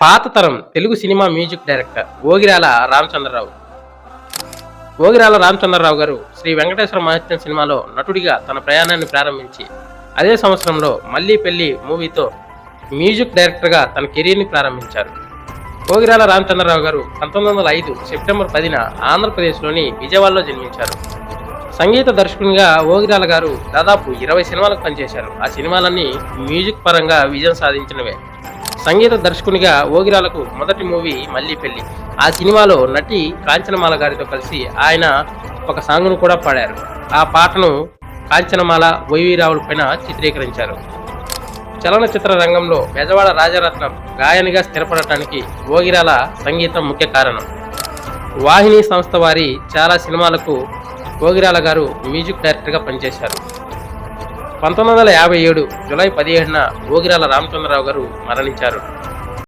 పాత తరం Telugu cinema music director Ogirala Ramachandrarao. Ogirala Ramachandrarao garu Shri Venkateswara మహత్యం సినిమాలో నటుడిగా తన ప్రయాణాన్ని ప్రారంభించి అదే సంవత్సరంలో మళ్ళీ పెళ్ళి మూవీతో మ్యూజిక్ డైరెక్టర్గా తన కెరీర్ని ప్రారంభించారు. ఓగిరాల రామచంద్రరావు గారు పంతొమ్మిది వందల ఐదు సెప్టెంబర్ పదిన ఆంధ్రప్రదేశ్లోని విజయవాడలో జన్మించారు. సంగీత దర్శకునిగా ఓగిరాల గారు దాదాపు ఇరవై సినిమాలకు పనిచేశారు. ఆ సినిమాలన్నీ మ్యూజిక్ పరంగా విజయం సాధించినవే. సంగీత దర్శకునిగా ఓగిరాలకు మొదటి మూవీ మళ్ళీ పెళ్ళి ఆ సినిమాలో నటి కాంచనమాల గారితో కలిసి ఆయన ఒక సాంగ్ను కూడా పాడారు. ఆ పాటను కాంచనమాల వైవీరావుల పైన చిత్రీకరించారు. చలనచిత్ర రంగంలో బెజవాడ రాజరత్నం గాయనిగా స్థిరపడటానికి ఓగిరాల సంగీతం ముఖ్య కారణం. వాహిని సంస్థ వారి చాలా సినిమాలకు ఓగిరాల గారు మ్యూజిక్ డైరెక్టర్గా పనిచేశారు. పంతొమ్మిది వందల యాభై ఏడు జూలై పదిహేడున భోగిరాల రామచంద్రరావు గారు మరణించారు.